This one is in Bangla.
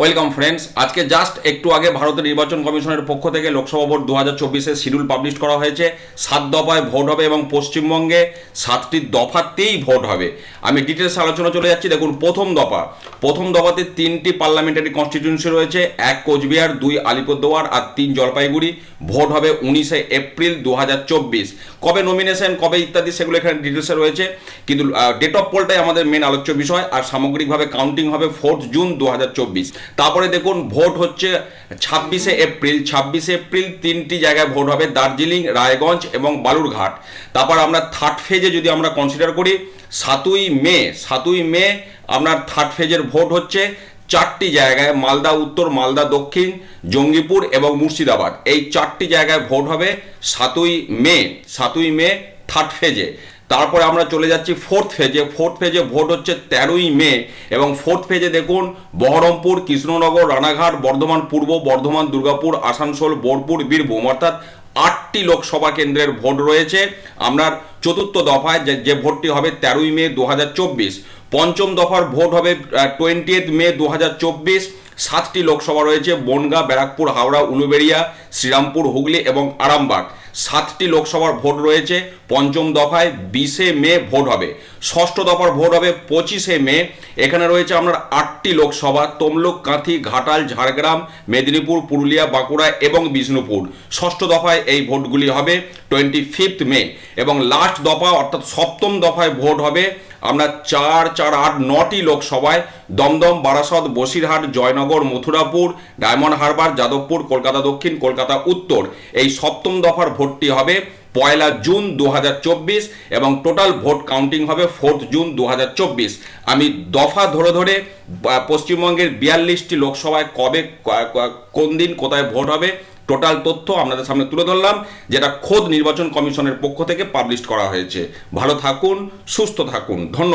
ওয়েলকাম ফ্রেন্ডস আজকে জাস্ট একটু আগে ভারতের নির্বাচন কমিশনের পক্ষ থেকে লোকসভা ভোট দু হাজার চব্বিশের শিডিউল পাবলিশ করা হয়েছে। সাত দফায় ভোট হবে এবং পশ্চিমবঙ্গে সাতটি দফাতেই ভোট হবে। আমি ডিটেলস আলোচনা চলে যাচ্ছি। দেখুন, প্রথম দফা। প্রথম দফাতে তিনটি পার্লামেন্টারি কনস্টিটিউন্সি রয়েছে। এক কোচবিহার, দুই আলিপুরদুয়ার আর তিন জলপাইগুড়ি। ভোট হবে উনিশে এপ্রিল দু কবে নমিনেশন কবে ইত্যাদি সেগুলো এখানে ডিটেলসে রয়েছে। কিন্তু ডেট অফ পোলটাই আমাদের মেন আলোচ্য বিষয়। আর সামগ্রিকভাবে কাউন্টিং হবে ফোর্থ জুন দু হাজার চব্বিশ। তারপরে দেখুন, ভোট হচ্ছে ছাব্বিশে এপ্রিল। ছাব্বিশে এপ্রিল তিনটি জায়গায় ভোট হবে, দার্জিলিং, রায়গঞ্জ এবং বালুরঘাট। তারপর আমরা থার্ড ফেজে যদি আমরা কনসিডার করি, সাতই মে সাতই মে আপনার থার্ড ফেজের ভোট হচ্ছে চারটি জায়গায়, মালদা উত্তর, মালদা দক্ষিণ, জঙ্গিপুর এবং মুর্শিদাবাদ। এই চারটি জায়গায় ভোট হবে সাতই মে সাতই মে থার্ড ফেজে তারপরে আমরা চলে যাচ্ছি ফোর্থ ফেজে ফোর্থ ফেজে ভোট হচ্ছে তেরোই মে এবং ফোর্থ ফেজে দেখুন, বহরমপুর, কৃষ্ণনগর, রানাঘাট, বর্ধমান পূর্ব, বর্ধমান, দুর্গাপুর, আসানসোল, বোলপুর, বীরভূম, অর্থাৎ আটটি লোকসভা কেন্দ্রের ভোট রয়েছে। আপনার চতুর্থ দফায় যে যে ভোটটি হবে তেরোই মে দু পঞ্চম দফার ভোট হবে টোয়েন্টি মে দু সাতটি লোকসভা রয়েছে, বনগাঁ, ব্যারাকপুর, হাওড়া, উলুবেড়িয়া, শ্রীরামপুর, হুগলি এবং আরামবাগ। সাতটি লোকসভার ভোট রয়েছে, পঞ্চম দফায় বিশে মে ভোট হবে, ষষ্ঠ দফার ভোট হবে পঁচিশে মে, এখানে রয়েছে আপনার আটটি লোকসভা, তমলুক, কাঁথি, ঘাটাল, ঝাড়গ্রাম, মেদিনীপুর, পুরুলিয়া, বাঁকুড়া এবং বিষ্ণুপুর, ষষ্ঠ দফায় এই ভোটগুলি হবে টোয়েন্টি ফিফথ মে, এবং লাস্ট দফা অর্থাৎ সপ্তম দফায় ভোট হবে আমরা চার চার, আট, নটি লোকসভায় দমদম, বারাসত, বসিরহাট, জয়নগর, মথুরাপুর, ডায়মন্ড হারবার, যাদবপুর, কলকাতা দক্ষিণ, কলকাতা উত্তর। এই সপ্তম দফার ভোটটি হবে পয়লা জুন দু হাজার চব্বিশ এবং টোটাল ভোট কাউন্টিং হবে ফোর্থ জুন দু হাজার চব্বিশ। আমি দফা ধরে ধরে পশ্চিমবঙ্গের বিয়াল্লিশটি লোকসভায় কবে কোন দিন কোথায় ভোট হবে টোটাল তথ্য আপনাদের সামনে তুলে ধরলাম, যেটা খোদ নির্বাচন কমিশনের পক্ষ থেকে পাবলিশ করা হয়েছে। ভালো থাকুন, সুস্থ থাকুন। ধন্যবাদ।